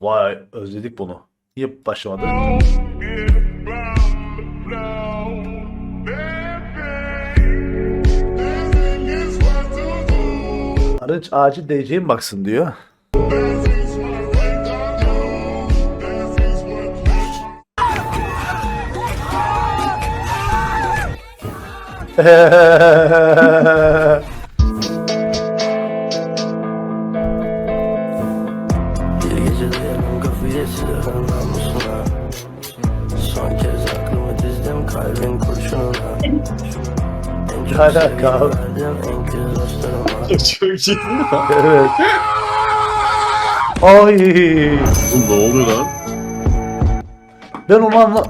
Vay özledik bunu. Niye başlamadı? Arınç acil DC'ye baksın diyor. Bir geceleyelim kafayı namusuna Son kez aklımı dizdim kalbin kurşununa En çok sevgiyi verdim en kötü dostlarıma Çok iyi. evet. Ay. Oğlum ne oluyor lan? Ben onu anla...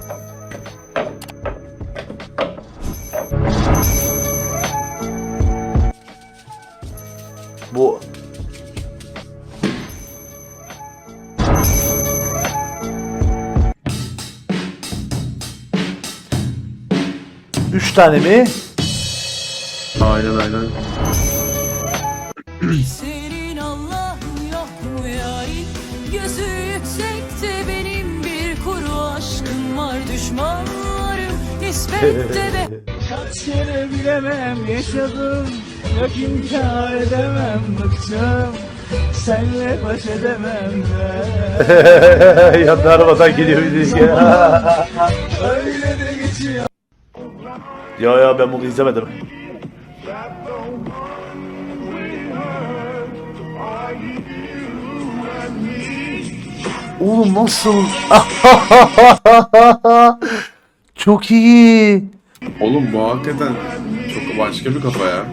tane mi? Aynen aynen. Senin Allah'ın yok mu yarim? Gözü yüksekte benim bir kuru aşkım var düşmanlarım nispette de Kaç kere bilemem yaşadım Yok inkar edemem bıktım Senle baş edemem ben Yandı arabadan geliyor bir de. Öyle de geçiyor ya ya ben bunu izlemedim. Oğlum nasıl? Çok iyi. Oğlum bu hakikaten çok başka bir kafa ya.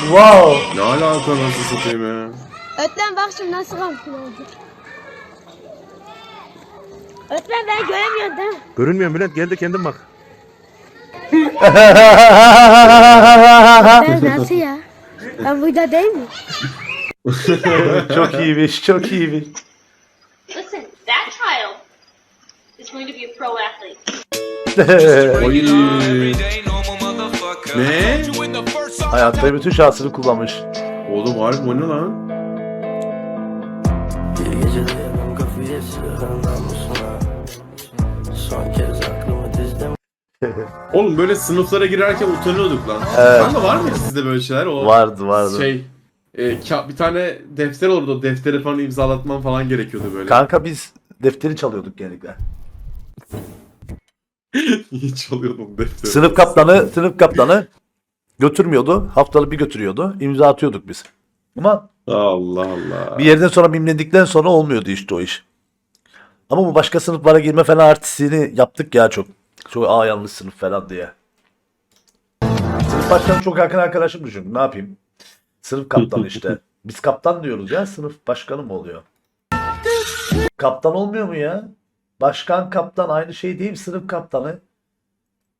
Wow. Ne alaka nasıl satayım ya? Öğretmen bak şimdi nasıl kalkıyor oldu. Öğretmen ben göremiyorum değil mi? Görünmüyor Bülent gel de kendin bak. Ben nasıl ya? Ben burada değil mi? çok iyiymiş, çok iyiymiş. Listen, that child is going to be a pro athlete. Oy. Ne? Hayatta bütün şansını kullanmış. Oğlum harbi bu ne lan? Bir geceleyelim kafayı silahın namusuna Son kez aklımı dizdim Oğlum böyle sınıflara girerken utanıyorduk lan. Evet. Kanka var mıydı sizde böyle şeyler? O Vardı vardı. Şey, e, ka- bir tane defter olurdu. O defteri falan imzalatman falan gerekiyordu böyle. Kanka biz defteri çalıyorduk genellikle. Hiç alıyordum defteri. Sınıf kaptanı, sınıf kaptanı götürmüyordu. Haftalık bir götürüyordu. İmza atıyorduk biz. Ama Allah Allah. bir yerden sonra mimledikten sonra olmuyordu işte o iş. Ama bu başka sınıflara girme falan artistliğini yaptık ya çok. Çok aa yanlış sınıf falan diye. Sınıf başkanı çok yakın arkadaşım düşün. Ne yapayım? Sınıf kaptanı işte. Biz kaptan diyoruz ya. Sınıf başkanı mı oluyor? Kaptan olmuyor mu ya? Başkan kaptan aynı şey değil mi? Sınıf kaptanı.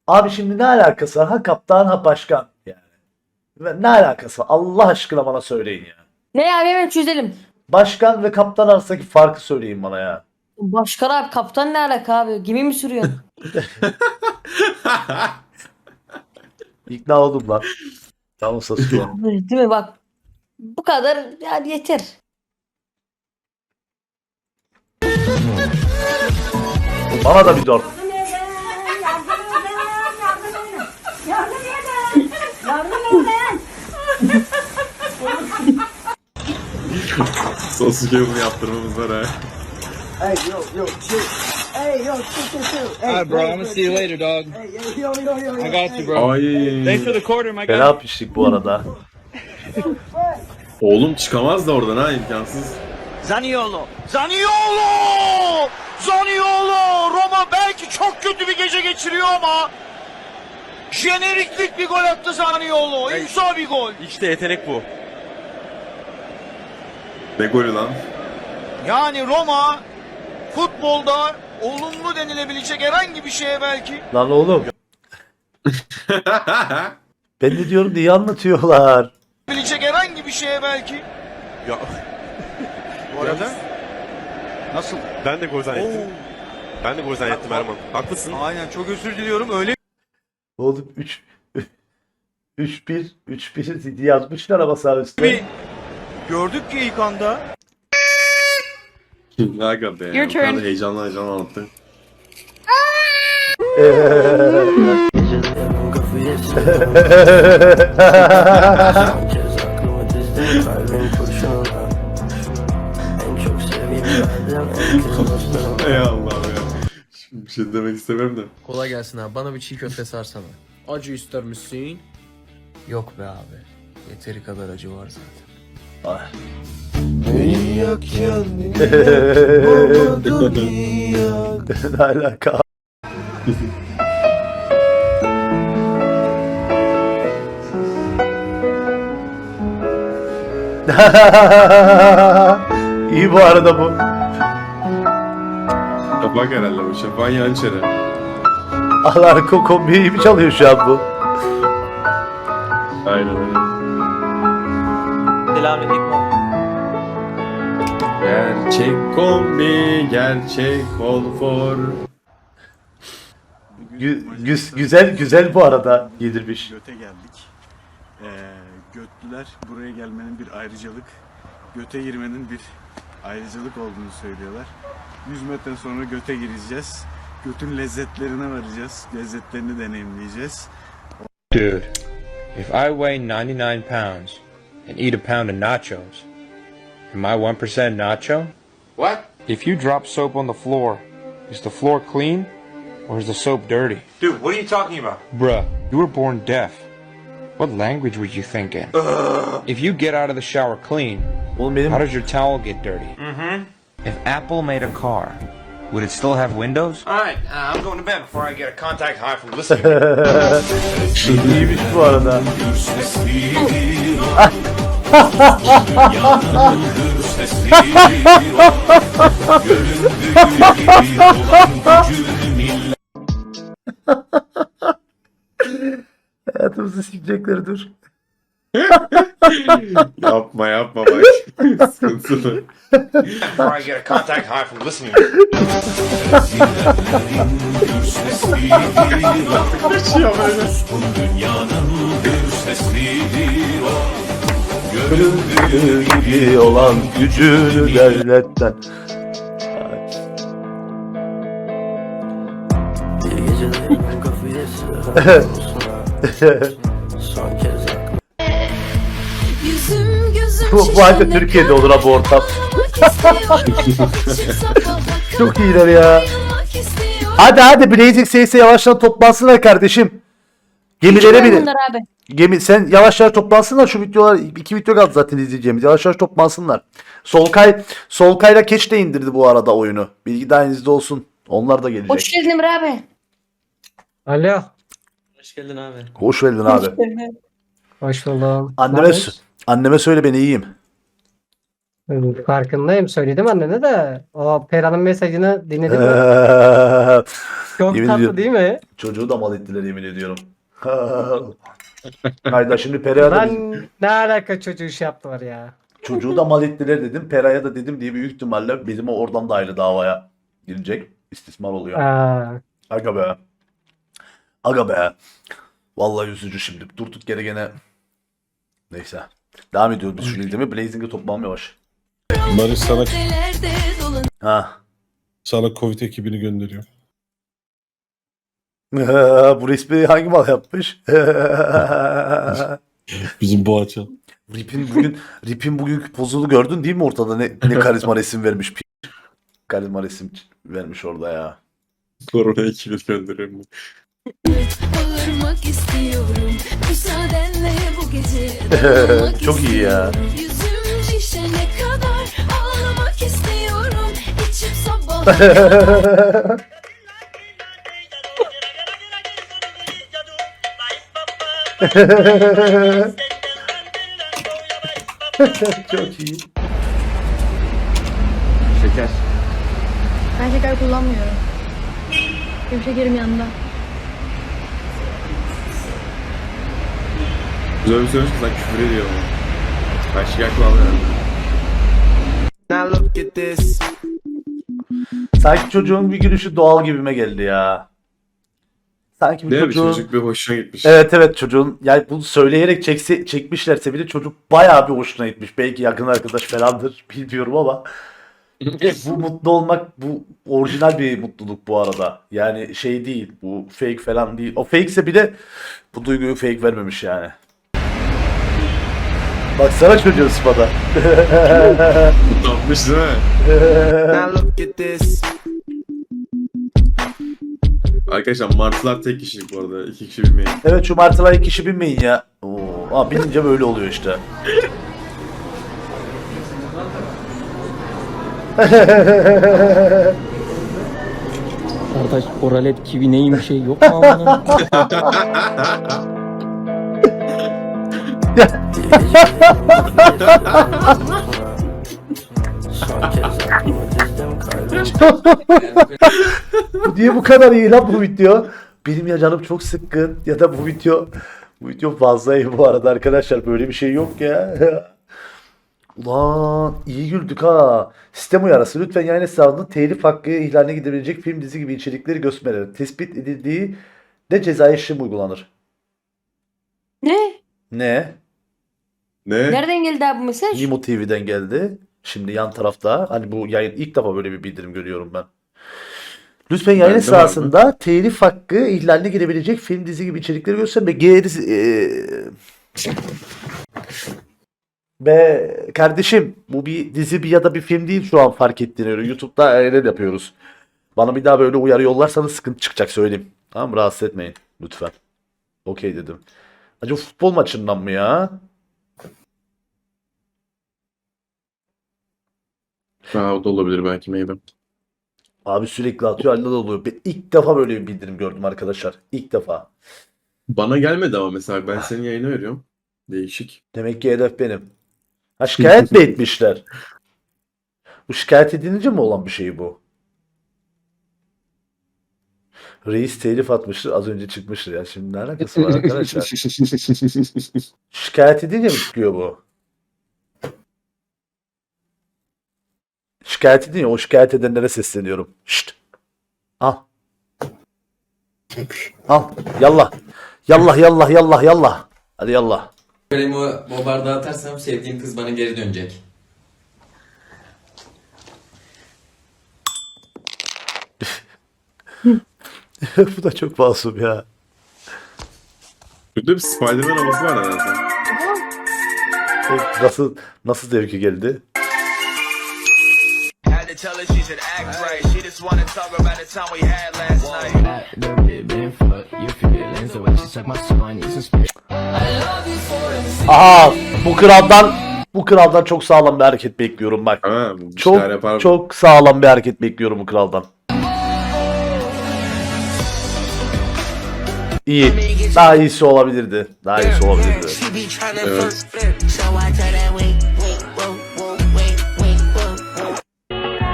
Abi şimdi ne alakası var? Ha kaptan ha başkan. Yani. Ne alakası var? Allah aşkına bana söyleyin ya. Ne abi hemen çözelim. Başkan ve kaptan arasındaki farkı söyleyin bana ya. Başkan abi kaptan ne alaka abi? Gemi mi sürüyorsun? İkna oldum lan. Tamam Sasuke. Değil mi bak. Bu kadar yani yeter. bana da bir dört. Sasuke bunu yaptırmamız var ha. Hey yo yo chill Hey yo chill chill chill Hey Alright bro, I'm gonna see you later dog. Hey yo yo yo yo I got you bro. Ay. Thanks for the quarter my guy. Fena piştik bu arada. Oğlum çıkamaz da oradan ha imkansız. Zaniolo Zaniolo Zaniolo Roma belki çok kötü bir gece geçiriyor ama Jeneriklik bir gol attı Zaniolo. İmza bir gol. İşte yetenek bu. Ne golü lan? Yani Roma futbolda olumlu denilebilecek herhangi bir şeye belki Lan oğlum. Ben de diyorum diye anlatıyorlar. bilecek herhangi bir şeye belki. Ya Bu arada nasıl? ben de gol zannettim. Ben de gol zannettim Erman. Haklısın. Aynen çok özür diliyorum. Öyle Oğlum 3 3 1 3 1 yazmışlar ama sağ üstte. bir gördük ki ilk anda Aga be. Your turn. anlattın. Sevdiğim yerden en kızmıştım Ey Allah'ım ya. Şimdi bir şey demek istemiyorum da. Kolay gelsin abi. Bana bir çiğ köfte sarsana. Acı ister misin? Yok be abi. Yeteri kadar acı var zaten. Ay. ne alaka? İyi bu arada bu. Şafak herhalde bu. Şafak'ın yan çene. Allah kombiyi iyi mi çalıyor şu an bu? Aynen Gerçek kombi, gerçek for. Gü- güz- güzel güzel bu arada yedirmiş. Göte geldik. Ee, götlüler buraya gelmenin bir ayrıcalık, göte girmenin bir ayrıcalık olduğunu söylüyorlar. 100 metre sonra göte gireceğiz. Götün lezzetlerine varacağız. Lezzetlerini deneyimleyeceğiz. Dude, if I weigh 99 pounds and eat a pound of nachos, am I 1% nacho? What? If you drop soap on the floor, is the floor clean or is the soap dirty? Dude, what are you talking about? Bruh, you were born deaf. What language were you thinking? If you get out of the shower clean, Oğlum benim how does your towel get dirty? Mm-hmm. If Apple made a car, would it still have windows? Alright, uh, I'm going to bed before I get a contact high from listening. iyiymiş bu arada. Hayatımızı sikecekleri dur. yapma yapma bak. Sıkıntılı. before I get a contact high from listening. Göründüğü gibi olan gücünü devletten. Bir kafayı Son kez Bu, bu halde Türkiye'de olur ha bu ortam. Çok iyiler ya. Hadi hadi Blazing Seyse yavaştan toplansınlar kardeşim. Gemilere binin. Abi. Gemi sen yavaş yavaş toplansınlar şu videolar iki video kaldı zaten izleyeceğimiz. Yavaş yavaş toplansınlar. Solkay Solkay'la Keç de indirdi bu arada oyunu. Bilgi dahilinizde olsun. Onlar da gelecek. Hoş geldin Emre abi. Alo. Hoş geldin abi. Hoş buldum. Anneme anneme söyle ben iyiyim. Farkındayım. Söyledim annene de. O Pera'nın mesajını dinledim. Çok yemin tatlı ediyorum. değil mi? Çocuğu da mal ettiler yemin ediyorum. Hayda şimdi Pera'ya da Lan ne alaka çocuğu şey yaptılar ya. çocuğu da mal ettiler dedim. Pera'ya da dedim diye büyük ihtimalle bizim o oradan da ayrı davaya girecek. İstismar oluyor. Aa, Aga be. Aga be. Vallahi üzücü şimdi. Durduk yere gene. Neyse. Devam ediyoruz biz şu ligde Blazing'e toplam yavaş. Barış sana, Ha. sana Covid ekibini gönderiyor. Bu resmi hangi mal yapmış? Bizim Boğaçan. Rip'in bugün Rip'in bugünkü pozunu gördün değil mi ortada ne ne karizma resim vermiş. Karizma resim vermiş orada ya. Korona ekibini gönderiyorum. Bağırmak istiyorum Müsaadenle bu gece dağılmak Çok iyi ya. Çok iyi. Şeker. Ben şeker kullanmıyorum. Benim şekerim yanında. Güzel bir söylemiş ki sen küfür ediyor ama. Ben şeker kullanmıyorum. Now look at this Sanki çocuğun bir gülüşü doğal gibime geldi ya. Sanki bir Değil mi? çocuğun... Çocuk bir hoşuna gitmiş. Evet evet çocuğun yani bunu söyleyerek çekse, çekmişlerse bile çocuk bayağı bir hoşuna gitmiş. Belki yakın arkadaş falandır bilmiyorum ama bu mutlu olmak bu orijinal bir mutluluk bu arada. Yani şey değil. Bu fake falan değil. O fake ise bile bu duyguyu fake vermemiş yani. Baksana çocuğun sıfada. Tapmış değil mi? Arkadaşlar martılar tek kişilik bu arada. iki kişi bilmeyin. evet şu martılara iki kişi binmeyin ya. Oo, aa, binince böyle oluyor işte. Kardeş oralet kivi neyim bir şey yok mu amına? Son kez aklıma dizdim kalbim Niye bu kadar iyi lan bu video? Benim ya canım çok sıkkın ya da bu video bu video fazla iyi bu arada arkadaşlar böyle bir şey yok ya. Ulan iyi güldük ha. Sistem uyarısı. Lütfen yayın hesabının telif hakkı ihlaline gidebilecek film dizi gibi içerikleri göstermeleri. Tespit edildiği de cezai işlem uygulanır. Ne? Ne? Ne? Nereden geldi abi bu mesaj? Nimo TV'den geldi. Şimdi yan tarafta. Hani bu yayın ilk defa böyle bir bildirim görüyorum ben. Lütfen yayın var mı? esnasında telif hakkı ihlaline girebilecek film dizi gibi içerikleri gösterme. Geri... Eee... Be kardeşim bu bir dizi bir ya da bir film değil şu an fark ettiğine göre. YouTube'da öyle yapıyoruz. Bana bir daha böyle uyarı yollarsanız sıkıntı çıkacak söyleyeyim. Tamam rahatsız etmeyin lütfen. Okey dedim. Acaba futbol maçından mı ya? Ha, o da olabilir belki maybe. Abi sürekli atıyor halde de oluyor. Ben ilk defa böyle bir bildirim gördüm arkadaşlar. İlk defa. Bana gelmedi ama mesela ben senin yayına veriyorum. Değişik. Demek ki hedef benim. Ha şikayet mi etmişler? Bu şikayet edilince mi olan bir şey bu? Reis telif atmıştır. Az önce çıkmıştır ya. Şimdi ne alakası var arkadaşlar? Şikayet edince mi çıkıyor bu? Şikayet edince o şikayet edenlere sesleniyorum. Şşt. Al. Al. Yallah. Yallah yallah yallah yallah. Hadi yallah. Böyle bu, bu bardağı atarsam sevdiğim kız bana geri dönecek. Bu da çok masum ya. Burada bir Spider-Man havası var herhalde. Nasıl nasıl zevki geldi? Aha bu kraldan bu kraldan çok sağlam bir hareket bekliyorum bak. Ha, bu bir şeyler yapar. Çok çok sağlam bir hareket bekliyorum bu kraldan. İyi. Daha iyisi olabilirdi. Daha iyisi olabilirdi. Evet.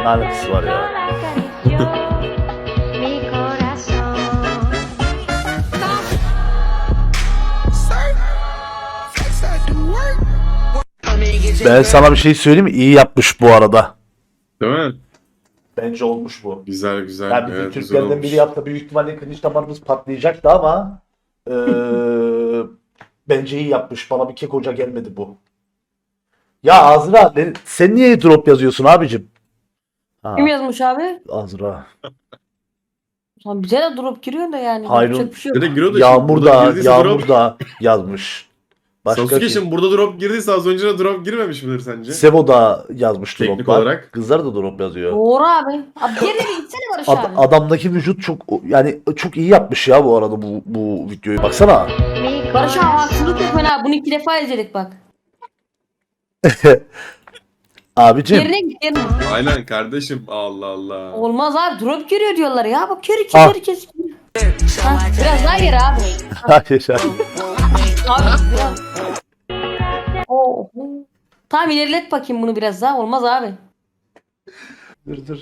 Ne alakası var ya? Ben sana bir şey söyleyeyim mi? İyi yapmış bu arada. Değil mi? Bence olmuş bu. Güzel güzel. Yani bizim evet, Türklerden biri yaptı. Büyük ihtimalle kılıç damarımız patlayacaktı ama eee, bence iyi yapmış. Bana bir kek hoca gelmedi bu. Ya Azra sen niye drop yazıyorsun abicim? Ha, Kim yazmış abi? Azra. Lan bize de drop giriyor da yani. Hayır, Yapacak bir şey yok. Direkt giriyor da Yağmur burada da girdiyse Yağmur da yazmış. Başka Sasuke kim? şimdi burada drop girdiyse az önce de drop girmemiş midir sence? Sevo da yazmış Teknik droplar. olarak. Kızlar da drop yazıyor. Doğru abi. Abi geri bir gitsene Barış Ad- abi. adamdaki vücut çok yani çok iyi yapmış ya bu arada bu bu videoyu baksana. Barış abi haksızlık yok ha. Bunu iki defa izledik bak. Abicim Yerine yerine. Aynen kardeşim. Allah Allah. Olmaz abi drop giriyor diyorlar ya. Bak kör Ah. iki herkes. Ha, biraz daha geri abi. hayır hayır. Abi biraz. Oo. Tamam ilerlet bakayım bunu biraz daha. Olmaz abi. Dur dur.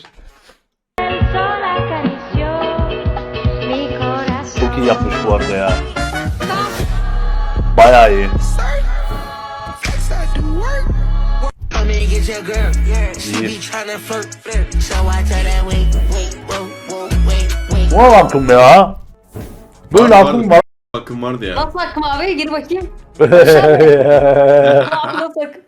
Çok iyi yapmış bu arada ya. Bayağı iyi. İyi. Bu ne hakkım ya? Böyle Var, hakkım var. var. Bakım vardı ya. Nasıl hakkım abi? Gir bakayım. Nasıl hakkım?